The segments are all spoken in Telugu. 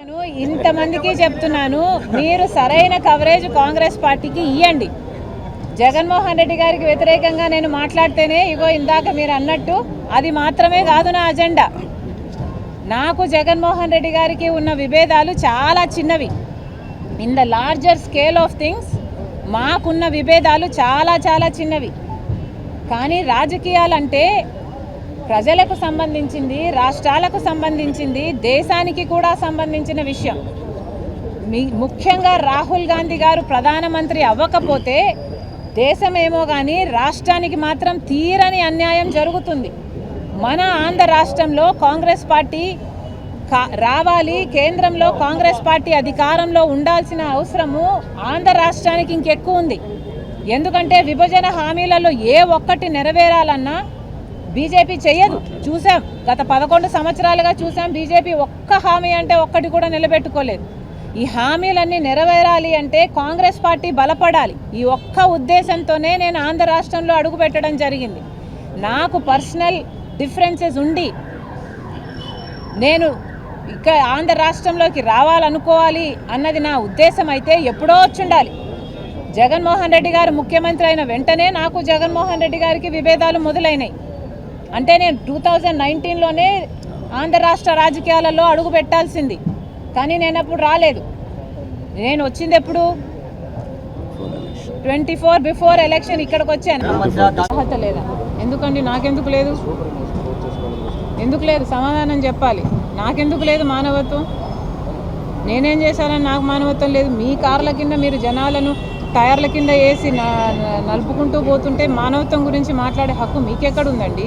నేను ఇంతమందికి చెప్తున్నాను. మీరు సరైన కవరేజ్ కాంగ్రెస్ పార్టీకి ఇవ్వండి జగన్మోహన్ రెడ్డి గారికి వ్యతిరేకంగా నేను మాట్లాడితేనే ఇగో ఇందాక మీరు అన్నట్టు అది మాత్రమే కాదు నా అజెండా నాకు జగన్మోహన్ రెడ్డి గారికి ఉన్న విభేదాలు చాలా చిన్నవి. In the larger scale of things మాకున్న విభేదాలు చాలా చాలా చిన్నవి. కానీ రాజకీయాలంటే ప్రజలకు సంబంధించింది రాష్ట్రాలకు సంబంధించింది దేశానికి కూడా సంబంధించిన విషయం. మీ ముఖ్యంగా రాహుల్ గాంధీ గారు ప్రధానమంత్రి అవ్వకపోతే దేశమేమో కానీ రాష్ట్రానికి మాత్రం తీరని అన్యాయం జరుగుతుంది. మన ఆంధ్ర రాష్ట్రంలో కాంగ్రెస్ పార్టీ కా- రావాలి కేంద్రంలో కాంగ్రెస్ పార్టీ అధికారంలో ఉండాల్సిన అవసరము ఆంధ్ర రాష్ట్రానికి ఇంకెక్కువ ఉంది ఎందుకంటే విభజన హామీలలో ఏ ఒక్కటి నెరవేరాలన్నా బీజేపీ చెయ్యదు చూసాం గత పదకొండు సంవత్సరాలుగా చూసాం బీజేపీ ఒక్క హామీ అంటే ఒక్కటి కూడా నిలబెట్టుకోలేదు. ఈ హామీలన్నీ నెరవేరాలి అంటే కాంగ్రెస్ పార్టీ బలపడాలి. ఈ ఒక్క ఉద్దేశంతోనే నేను ఆంధ్ర రాష్ట్రంలో అడుగు పెట్టడం జరిగింది. నాకు పర్సనల్ డిఫరెన్సెస్ ఉండి నేను ఇక్కడ ఆంధ్ర రాష్ట్రంలోకి రావాలనుకోవాలి అన్నది నా ఉద్దేశం అయితే ఎప్పుడో వచ్చుండాలి. జగన్మోహన్ రెడ్డి గారు ముఖ్యమంత్రి అయిన వెంటనే నాకు జగన్మోహన్ రెడ్డి గారికి విభేదాలు మొదలైనాయి. అంటే నేను టూ థౌజండ్ నైన్టీన్లోనే ఆంధ్ర రాష్ట్ర రాజకీయాలలో అడుగు పెట్టాల్సింది. కానీ నేను అప్పుడు రాలేదు. నేను వచ్చింది ఎప్పుడు? ట్వంటీ ఫోర్ బిఫోర్ ఎలక్షన్ ఇక్కడికి వచ్చాను. అర్హత లేదా? ఎందుకండి? నాకెందుకు లేదు? ఎందుకు లేదు? సమాధానం చెప్పాలి. నాకెందుకు లేదు మానవత్వం? నేనేం చేశానని నాకు మానవత్వం లేదు. మీ కార్ల కింద మీరు జనాలను టైర్ల కింద వేసి నలుపుకుంటూ పోతుంటే మానవత్వం గురించి మాట్లాడే హక్కు మీకెక్కడుందండి?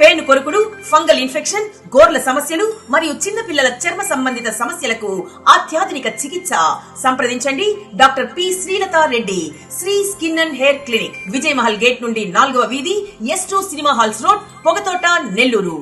పేను కొరుకుడు ఫంగల్ ఇన్ఫెక్షన్ గోర్ల సమస్యలు మరియు చిన్న పిల్లల చర్మ సంబంధిత సమస్యలకు అత్యాధునిక చికిత్స. సంప్రదించండి doctor P Srilatha Reddy Sri skin and hair clinic Vijay Mahal gate నుండి నాలుగవ వీధి S two cinema halls road Pogathota Nellore.